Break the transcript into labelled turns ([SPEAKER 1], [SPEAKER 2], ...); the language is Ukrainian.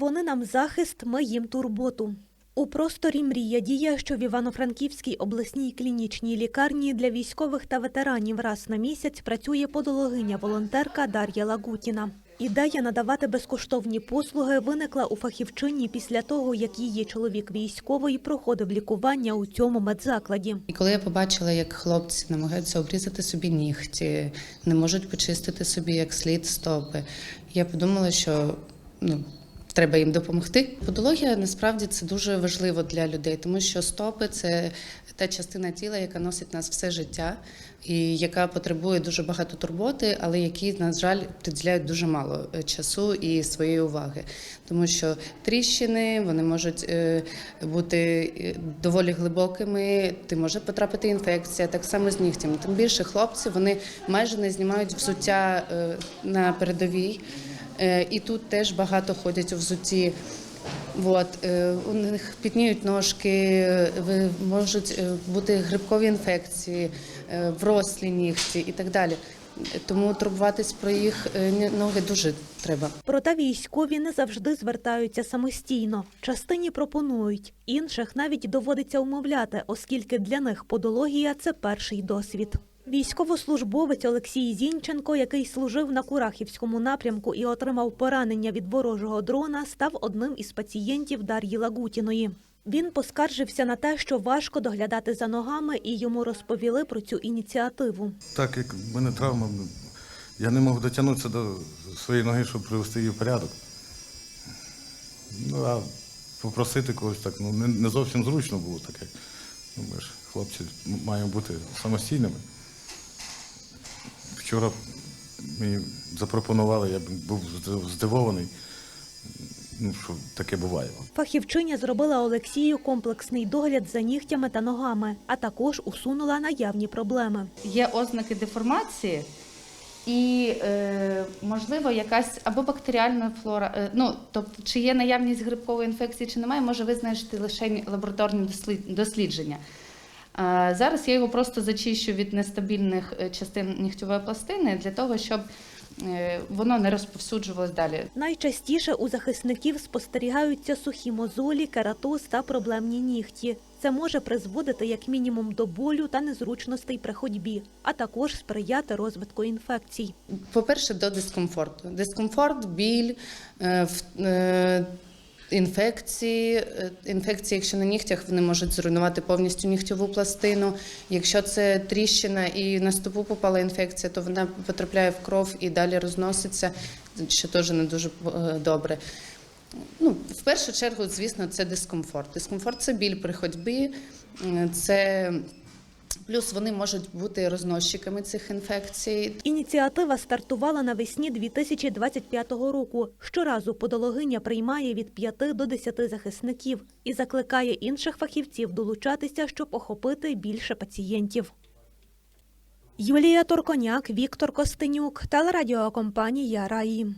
[SPEAKER 1] Вони нам захист, ми їм турботу. У просторі мрія діє, що в Івано-Франківській обласній клінічній лікарні для військових та ветеранів раз на місяць працює подологиня-волонтерка Дар'я Лагутіна. Ідея надавати безкоштовні послуги виникла у фахівчині після того, як її чоловік військовий проходив лікування у цьому медзакладі.
[SPEAKER 2] Коли я побачила, як хлопці намагаються обрізати собі нігті, не можуть почистити собі як слід стопи, я подумала, що ну. Треба їм допомогти. Подологія насправді це дуже важливо для людей, тому що стопи це та частина тіла, яка носить нас все життя, і яка потребує дуже багато турботи, але які, на жаль, приділяють дуже мало е, часу і своєї уваги. Тому що тріщини вони можуть е, бути е, доволі глибокими, ти може потрапити інфекція, так само з нігтями. Тим більше хлопці вони майже не знімають взуття на передовій. Е, І тут теж багато ходять у взутті. От, е, у них пітніють ножки, е, можуть бути грибкові інфекції, врослі нігті і так далі. Тому турбуватись про їх ноги дуже треба.
[SPEAKER 1] Проте військові не завжди звертаються самостійно. Частині пропонують, інших навіть доводиться умовляти, оскільки для них подологія це перший досвід. Військовослужбовець Олексій Зінченко, який служив на Курахівському напрямку і отримав поранення від ворожого дрона, став одним із пацієнтів Дар'ї Лагутіної. Він поскаржився на те, що важко доглядати за ногами, і йому розповіли про цю ініціативу.
[SPEAKER 3] Так як в мене травма, я не можу дотягнутися до своєї ноги, щоб привести її в порядок. Ну, а попросити когось так, ну, не, зовсім зручно було таке. Ми ж хлопці м- маємо бути самостійними. Вчора мені запропонували, я був здивований, ну, що таке буває.
[SPEAKER 1] Фахівчиня зробила Олексію комплексний догляд за нігтями та ногами, а також усунула наявні проблеми.
[SPEAKER 4] є ознаки деформації, і е, можливо якась або бактеріальна флора. Е, ну тобто, чи є наявність грибкової інфекції, чи немає, може визначити лише лабораторні дослід- дослідження. Зараз я його просто зачищу від нестабільних е, частин нігтьової пластини для того, щоб е, воно не розповсюджувалось далі.
[SPEAKER 1] Найчастіше у захисників спостерігаються сухі мозолі, кератоз та проблемні нігті. Це може призводити як мінімум до болю та незручностей при ходьбі, а також сприяти розвитку інфекцій.
[SPEAKER 2] По-перше, до дискомфорту. Дискомфорт, біль, е, інфекції. Е, Інфекції, якщо на нігтях, вони можуть зруйнувати повністю нігтьову пластину. Якщо це тріщина і на стопу попала інфекція, то вона потрапляє в кров і далі розноситься, що теж не дуже е, добре. Ну, в першу чергу, звісно, це дискомфорт. Дискомфорт це біль при ходьбі, е, це плюс вони можуть бути розносчиками цих інфекцій.
[SPEAKER 1] Ініціатива стартувала навесні 2025 року. Щоразу подологиня приймає від 5 до 10 захисників і закликає інших фахівців долучатися, щоб охопити більше пацієнтів. Юлія Торконяк, Віктор Костенюк, телерадіокомпанія Раї.